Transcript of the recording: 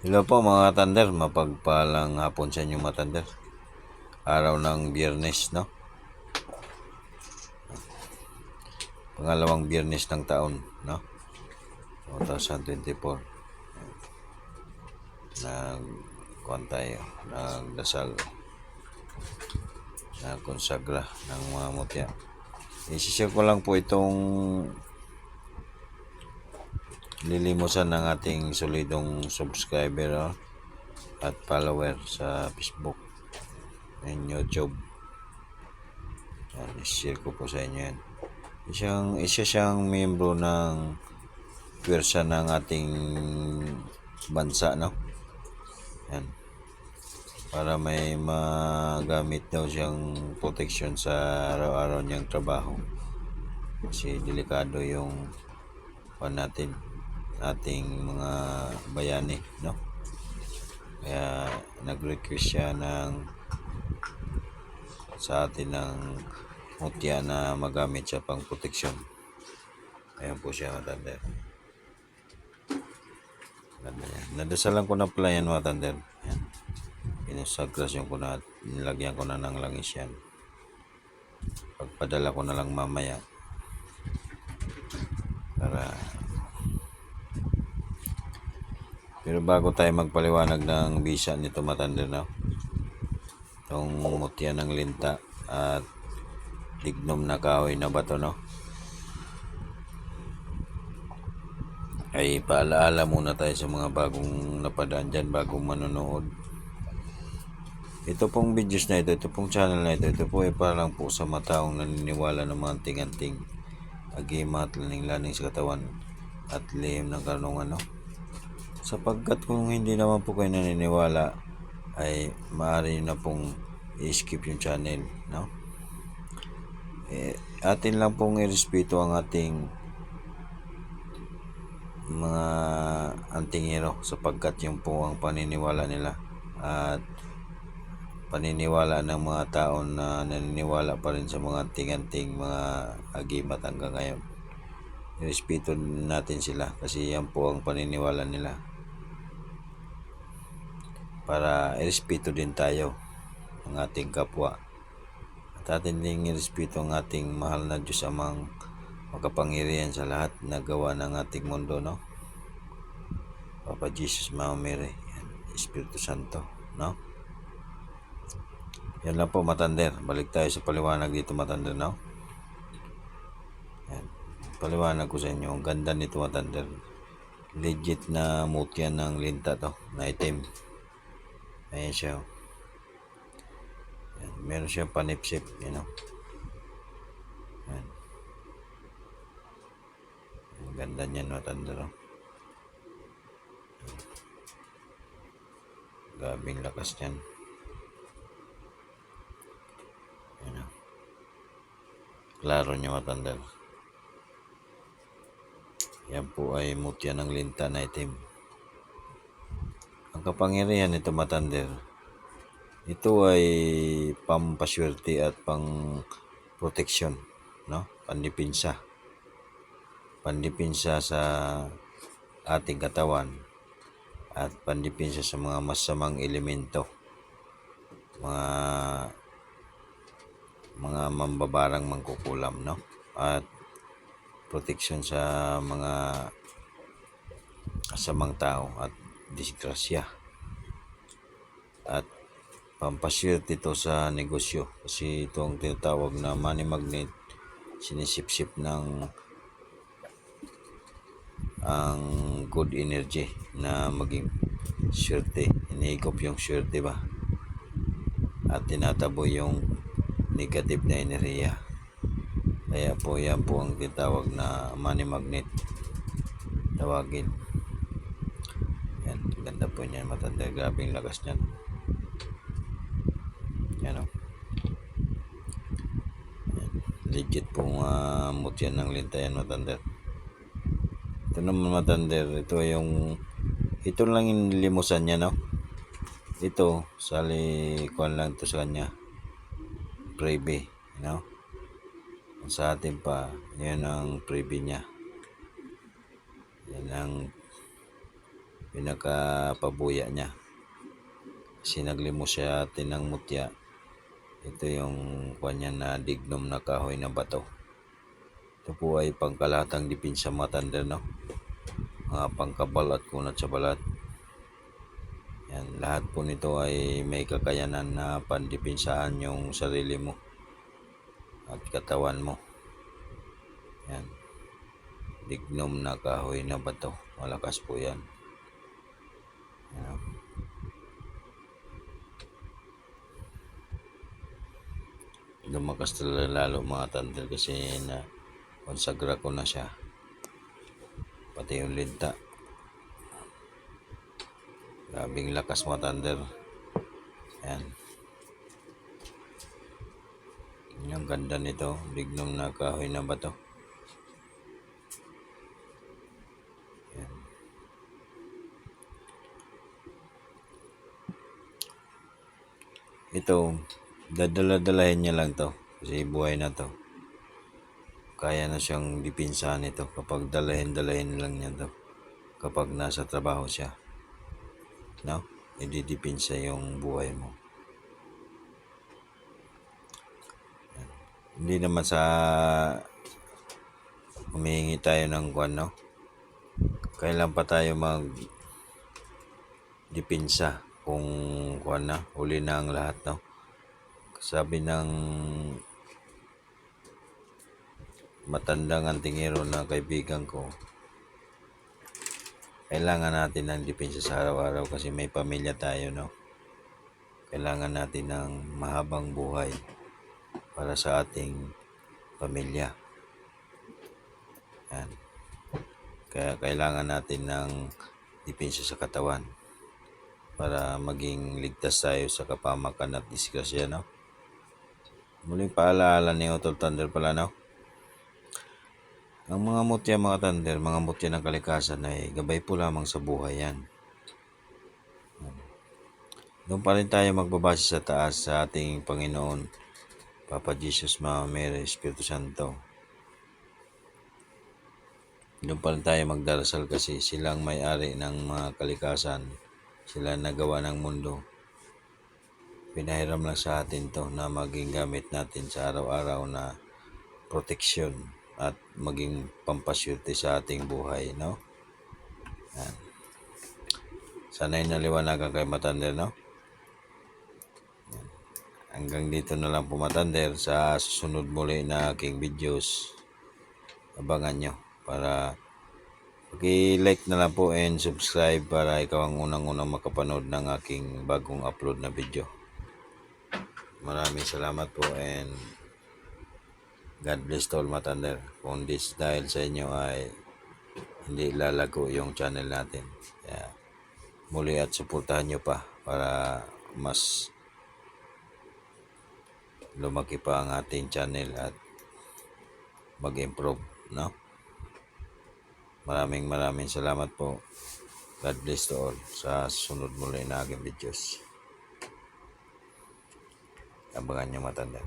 Hello po mga Thunder, mapagpalang hapon sa inyo mga Thunder. Araw ng biyernes, no? Pangalawang biyernes ng taon, no? 2024. Nag tayo, nagdasal, nagkonsagra ng mga mutya. Isishare ko lang po itong lilimusan ng ating solidong subscriber oh, at follower sa Facebook and YouTube. Yan, share ko po sa inyo yan. Isang, isa siyang membro ng pwersa ng ating bansa, no? Yan. Para may magamit daw siyang protection sa araw-araw niyang trabaho. Kasi delikado yung pan natin ating mga bayani no kaya nag-request siya ng sa atin ng mutya na magamit siya pang proteksyon ayan po siya matanda. Nadasalan ko na pala yan mga tander. Yan. Pinasaglasyon ko na at nilagyan ko na ng langis yan. Pagpadala ko na lang mamaya. Para Pero bago tayo magpaliwanag ng bisa nito matanda na. Itong mutya ng linta at dignom na kahoy na bato no? Ay paalaala muna tayo sa mga bagong napadaan dyan bagong manonood. Ito pong videos na ito ito pong channel na ito ito po ay parang po sa mataong naniniwala ng mga tinganting agimat laning-laning sa katawan at lihim ng karunungan no sapagkat kung hindi naman po kayo naniniwala ay maaari na pong i-skip yung channel no eh, atin lang pong irespeto ang ating mga antingero sapagkat yung po ang paniniwala nila at paniniwala ng mga tao na naniniwala pa rin sa mga anting-anting mga agimat hanggang ngayon. Respeto natin sila kasi yan po ang paniniwala nila. Para irespeto din tayo ng ating kapwa. At atin din irespeto ang ating mahal na Diyos amang makapangyarihan sa lahat na gawa ng ating mundo, no? Papa Jesus, Mama Mary, yan, Espiritu Santo, no? Yan lang po, Matander. Balik tayo sa paliwanag dito, Matander, no? Yan. Paliwanag ko sa inyo. Ang ganda nito, Matander. Legit na mutya ng linta to, na itim. Ayan siya. oh. Yan. Meron siyang panipsip, you know. Yan. Ang ganda niyan, Matander, no? Gabing lakas niyan. Yan o. Klaro niya matanda. Yan po ay mutya ng linta na itim. Ang kapangyarihan nito matander. Ito ay pampaswerte at pang protection, no? Pandipinsa. Pandipinsa sa ating katawan at pandipinsa sa mga masamang elemento. Mga mga mambabarang mangkukulam, no? At protection sa mga kasamang tao at disgrasya. At pampaswerte ito sa negosyo kasi ito ang tinatawag na money magnet. Sinisipsip ng ang good energy na maging swerte. Inihigop yung swerte ba? At tinatabo yung negative na enerhiya. Kaya po yan po ang tinatawag na money magnet. Tawagin ganda po niyan matanda grabe yung lakas niyan. Yan o yan. legit pong uh, mutyan ng lintayan matanda. Ito naman matander ito yung ito lang yung limusan niya no? Ito sali kuan lang to sa kanya. Privy you know? Sa atin pa yan ang privy niya. Yan ang pinakapabuya niya. Sinaglimo siya tinang mutya. Ito yung kanya na dignom na kahoy na bato. Ito po ay pangkalatang dipin sa matanda, no? Mga pangkabal at kunat sa balat. Yan, lahat po nito ay may kakayanan na pandipinsaan yung sarili mo at katawan mo. Yan. Dignom na kahoy na bato. Malakas po yan. Lumakas talaga lalo mga tandem kasi na konsagra ko na siya. Pati yung linta. Grabing lakas mga thunder. Yan. Yung ganda nito. Dignom na kahoy na bato. Yan. Ito, dadala-dalahin niya lang to. Kasi buhay na to. Kaya na siyang dipinsahan ito kapag dalahin-dalahin lang niya to. Kapag nasa trabaho siya. No? Ididipinsa yung buhay mo. Hindi naman sa humihingi tayo ng kwan, no? Kailan pa tayo mag dipinsa kung kwan na, huli na ang lahat, no? Sabi ng matandang antingero na kaibigan ko, kailangan natin ng depensa sa araw-araw kasi may pamilya tayo, no? Kailangan natin ng mahabang buhay para sa ating pamilya. Yan. Kaya kailangan natin ng depensa sa katawan para maging ligtas tayo sa kapamakan at disgrasya, no? Muling paalaala ni Otol Thunder pala, no? Ang mga mutya, mga thunder, mga mutya ng kalikasan ay gabay po lamang sa buhay yan. Doon pa rin tayo magbabase sa taas sa ating Panginoon, Papa Jesus, Mama Mary, Espiritu Santo. Doon pa rin tayo magdarasal kasi silang may-ari ng mga kalikasan. Sila nagawa ng mundo. Pinahiram lang sa atin to na maging gamit natin sa araw-araw na proteksyon at maging pampasyute sa ating buhay, no? Yan. Sana'y naliwanagan kay Matander, no? Yan. Hanggang dito na lang po Matander sa susunod muli na aking videos. Abangan nyo para paki-like na lang po and subscribe para ikaw ang unang-unang makapanood ng aking bagong upload na video. Maraming salamat po and God bless to all Matander. Kung this dahil sa inyo ay hindi lalago yung channel natin. Kaya muli at suportahan nyo pa para mas lumaki pa ang ating channel at mag-improve, no? Maraming maraming salamat po. God bless to all sa sunod muli na aking videos. Abangan nyo matanda.